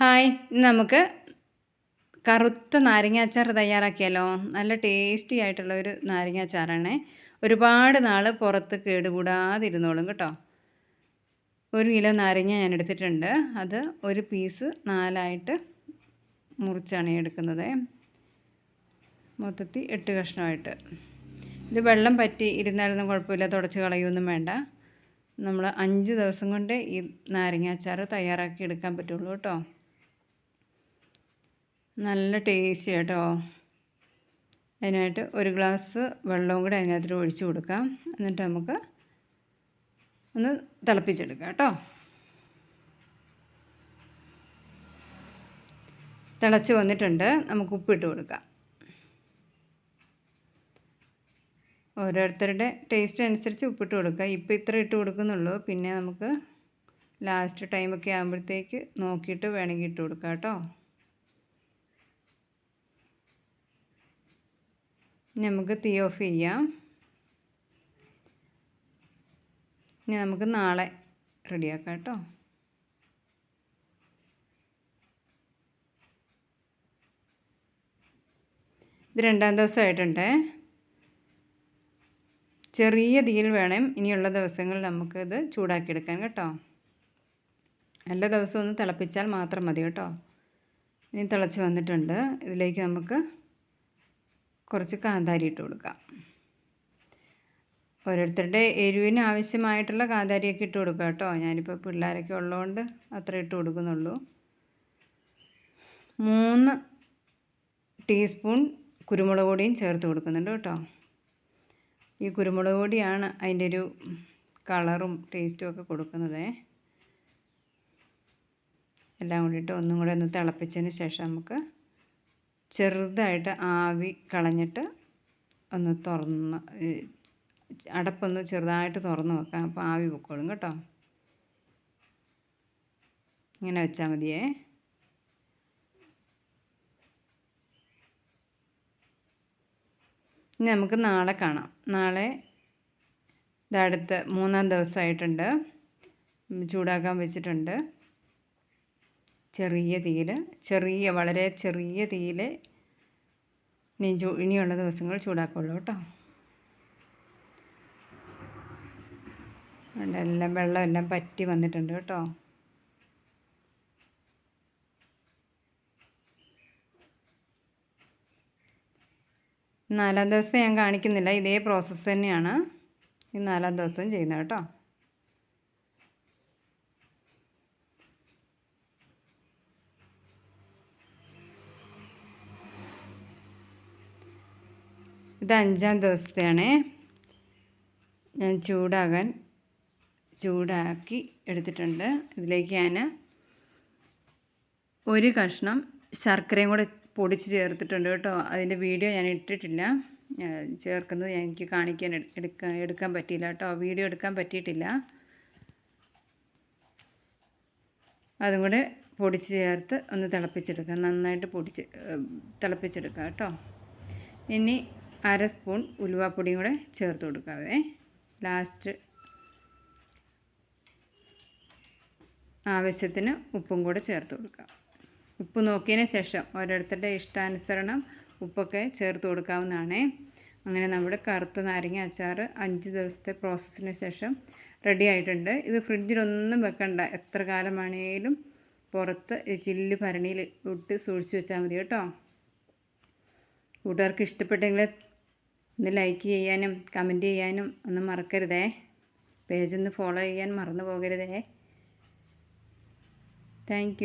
Hi നമുക്ക് കറുത്ത നാരങ്ങാച്ചാർ തയ്യാറാക്കിയാലോ? നല്ല ടേസ്റ്റി ആയിട്ടുള്ള ഒരു നാരങ്ങാച്ചാറാണ് ഒരുപാട് നാൾ പുറത്ത് കേടുകൂടാതിരുന്നോളും കേട്ടോ. ഒരു കിലോ നാരങ്ങ ഞാൻ എടുത്തിട്ടുണ്ട്. അത് ഒരു പീസ് നാലായിട്ട് മുറിച്ചാണ് എടുക്കുന്നത്. മൊത്തത്തിൽ എട്ട് കഷ്ണമായിട്ട്. ഇത് വെള്ളം പറ്റി ഇരുന്നാലൊന്നും കുഴപ്പമില്ല തുടച്ച് കളയൊന്നും വേണ്ട. നമ്മൾ അഞ്ച് ദിവസം കൊണ്ട് ഈ നാരങ്ങാച്ചാർ തയ്യാറാക്കി എടുക്കാൻ പറ്റുള്ളൂ കേട്ടോ. നല്ല ടേസ്റ്റ് കേട്ടോ അതിനായിട്ട് ഒരു ഗ്ലാസ് വെള്ളവും കൂടെ അതിനകത്ത് ഒഴിച്ചു കൊടുക്കാം. എന്നിട്ട് നമുക്ക് ഒന്ന് തിളപ്പിച്ചെടുക്കാം കേട്ടോ. തിളച്ച് വന്നിട്ടുണ്ട്. നമുക്ക് ഉപ്പിട്ട് കൊടുക്കാം. ഓരോരുത്തരുടെ ടേസ്റ്റ് അനുസരിച്ച് ഉപ്പിട്ട് കൊടുക്കുക ഇപ്പോൾ ഇത്ര ഇട്ട് കൊടുക്കുന്നുള്ളൂ. പിന്നെ നമുക്ക് ലാസ്റ്റ് ടൈമൊക്കെ ആകുമ്പോഴത്തേക്ക് നോക്കിയിട്ട് വേണമെങ്കിൽ ഇട്ട് കൊടുക്കാം കേട്ടോ. നമുക്ക് തീ ഓഫ് ചെയ്യാം. ഇനി നമുക്ക് നാളെ റെഡിയാക്കാം കേട്ടോ. ഇത് രണ്ടാം ദിവസമായിട്ടുണ്ട്. ചെറിയ തീയിൽ വേണം ഇനിയുള്ള ദിവസങ്ങളിൽ നമുക്കിത് ചൂടാക്കിയെടുക്കാൻ കേട്ടോ. എല്ലാ ദിവസവും ഒന്ന് തിളപ്പിച്ചാൽ മാത്രം മതി കേട്ടോ. ഇനി തിളച്ച് വന്നിട്ടുണ്ട്. ഇതിലേക്ക് നമുക്ക് കുറച്ച് കാന്താരി ഇട്ട് കൊടുക്കാം. ഓരോരുത്തരുടെ എരിവിന് ആവശ്യമായിട്ടുള്ള കാന്താരിയൊക്കെ ഇട്ട് കൊടുക്കുക കേട്ടോ. ഞാനിപ്പോൾ പിള്ളേരൊക്കെ ഉള്ളതുകൊണ്ട് അത്ര ഇട്ട് കൊടുക്കുന്നുള്ളൂ. മൂന്ന് ടീസ്പൂൺ കുരുമുളക് പൊടിയും ചേർത്ത് കൊടുക്കുന്നുണ്ട് കേട്ടോ. ഈ കുരുമുളക് പൊടിയാണ് അതിന്റെ ഒരു കളറും ടേസ്റ്റും ഒക്കെ കൊടുക്കുന്നത്. എല്ലാം കൂടിയിട്ട് ഒന്നും കൂടെ ഒന്ന് തിളപ്പിച്ചതിന് ശേഷം നമുക്ക് ചെറുതായിട്ട് ആവി കളഞ്ഞിട്ട് ഒന്ന് തുറന്ന് അടപ്പൊന്ന് ചെറുതായിട്ട് തുറന്ന് വെക്കാം. അപ്പോൾ ആവി പൊക്കോളും കേട്ടോ. ഇങ്ങനെ വെച്ചാൽ മതിയേ. ഇനി നമുക്ക് നാളെ കാണാം. നാളെ ഇതടുത്ത് മൂന്നാം ദിവസമായിട്ടുണ്ട് ചൂടാക്കാൻ വെച്ചിട്ടുണ്ട്. ചെറിയ തീയിൽ ചെറിയ വളരെ ചെറിയ തീയിൽ ഇനി ചൂ ഇനിയുള്ള ദിവസങ്ങൾ ചൂടാക്കുള്ളൂ കേട്ടോ. എല്ലാം വെള്ളം എല്ലാം പറ്റി വന്നിട്ടുണ്ട് കേട്ടോ. നാലാം ദിവസം ഞാൻ കാണിക്കുന്നില്ല ഇതേ പ്രോസസ്സ് തന്നെയാണ്. ഈ നാലാം ദിവസവും ചെയ്യുന്നത് കേട്ടോ. ഇത് അഞ്ചാം ദിവസത്തെയാണ്. ഞാൻ ചൂടാകാൻ ചൂടാക്കി എടുത്തിട്ടുണ്ട്. ഇതിലേക്ക് ഞാൻ ഒരു കഷ്ണം ശർക്കരയും കൂടെ പൊടിച്ച് ചേർത്തിട്ടുണ്ട് കേട്ടോ. അതിന്റെ വീഡിയോ ഞാൻ ഇട്ടിട്ടില്ല. ചേർക്കുന്നത് എനിക്ക് കാണിക്കാൻ എടുക്കാൻ എടുക്കാൻ പറ്റിയില്ല കേട്ടോ. വീഡിയോ എടുക്കാൻ പറ്റിയിട്ടില്ല. അതും കൂടെ പൊടിച്ച് ചേർത്ത് ഒന്ന് തിളപ്പിച്ചെടുക്കാം. നന്നായിട്ട് പൊടിച്ച് തിളപ്പിച്ചെടുക്കാം കേട്ടോ. ഇനി അര സ്പൂൺ ഉലുവാപ്പൊടിയും കൂടെ ചേർത്ത് കൊടുക്കാവേ. ലാസ്റ്റ് ആവശ്യത്തിന് ഉപ്പും കൂടെ ചേർത്ത് കൊടുക്കാം. ഉപ്പ് നോക്കിയതിന് ശേഷം ഓരോരുത്തരുടെ ഇഷ്ടാനുസരണം ഉപ്പൊക്കെ ചേർത്ത് കൊടുക്കാവുന്നതാണ്. അങ്ങനെ നമ്മുടെ കറുത്ത നാരങ്ങ അച്ചാർ അഞ്ച് ദിവസത്തെ പ്രോസസ്സിന് ശേഷം റെഡി ആയിട്ടുണ്ട്. ഇത് ഫ്രിഡ്ജിലൊന്നും വെക്കണ്ട. എത്ര കാലമാണെങ്കിലും പുറത്ത് ചില്ല് ഭരണിയിൽ ഇട്ട് സൂക്ഷിച്ച് വെച്ചാൽ മതി കേട്ടോ. കൂട്ടുകാർക്ക് ഇഷ്ടപ്പെട്ടെങ്കിൽ ഒന്ന് ലൈക്ക് ചെയ്യാനും കമന്റ് ചെയ്യാനും ഒന്നും മറക്കരുതേ. ഒന്ന് ഫോളോ ചെയ്യാൻ മറന്നു പോകരുതേ. താങ്ക്